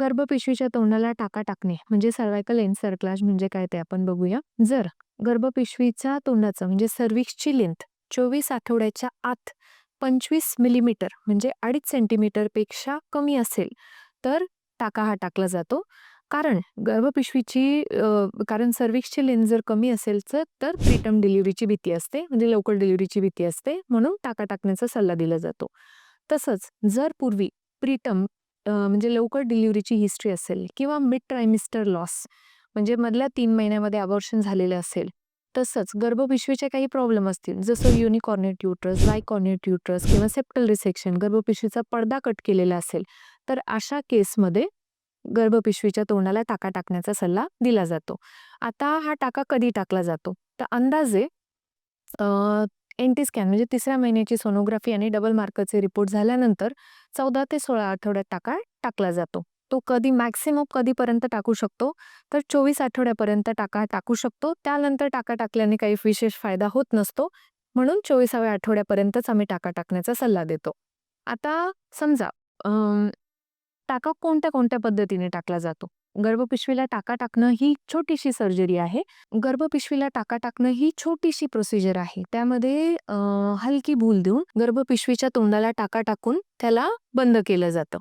गर्भपिशवीच्या तोंडाला टाका टाकणे म्हणजे सर्व्हायकल एन्सर्क्लाज म्हणजे काय ते आपण बघूया. जर गर्भपिशवीच्या तोंडाचं म्हणजे सर्व्हिक्सची लेंथ चोवीस आठवड्याच्या आत पंचवीस मिलीमीटर म्हणजे अडीच सेंटीमीटरपेक्षा कमी असेल तर टाका हा टाकला जातो. कारण गर्भपिशवीची कारण सर्विक्सची लेंथ जर कमी असेल तर प्रीटम डिलिव्हरीची भीती असते म्हणजे लवकर डिलिव्हरीची भीती असते म्हणून टाका टाकण्याचा सल्ला दिला जातो. तसंच जर पूर्वी प्रीटम म्हणजे लवकर डिलिव्हरीची हिस्ट्री असेल किंवा मिड ट्रायमिस्टर लॉस म्हणजे मधल्या तीन महिन्यामध्ये अबॉर्शन झालेलं असेल तसंच गर्भपिशवीचे काही प्रॉब्लेम असतील जसं युनिकॉर्नेट युट्रस बायकॉर्नेट युट्रस किंवा सेप्टल रिसेक्शन गर्भपिशवीचा पडदा कट केलेला असेल तर अशा केसमध्ये गर्भपिशवीच्या तोंडाला टाका टाकण्याचा सल्ला दिला जातो. आता हा टाका कधी टाकला जातो तर अंदाजे एनटी स्कॅन म्हणजे तिसऱ्या महिन्याची सोनोग्राफी आणि डबल मार्करचे रिपोर्ट झाल्यानंतर चौदा ते सोळा आठवड्यात टाका टाकला जातो. तो कधी मॅक्सिमम कधीपर्यंत टाकू शकतो तर चोवीस आठवड्यापर्यंत टाका टाकू शकतो. त्यानंतर टाका टाकल्याने काही विशेष फायदा होत नसतो. म्हणून चोवीसाव्या आठवड्यापर्यंतच आम्ही टाका टाकण्याचा सल्ला देतो. आता समजा टाका कोणत्या कोणत्या पद्धतीने टाकला जातो. गर्भपिशवीला टाका टाकणं ही छोटीशी सर्जरी आहे. गर्भपिशवीला टाका टाकणं ही छोटीशी प्रोसिजर आहे. त्यामध्ये हलकी भूल देऊन गर्भपिशवीच्या तोंडाला टाका टाकून त्याला बंद केलं जातं.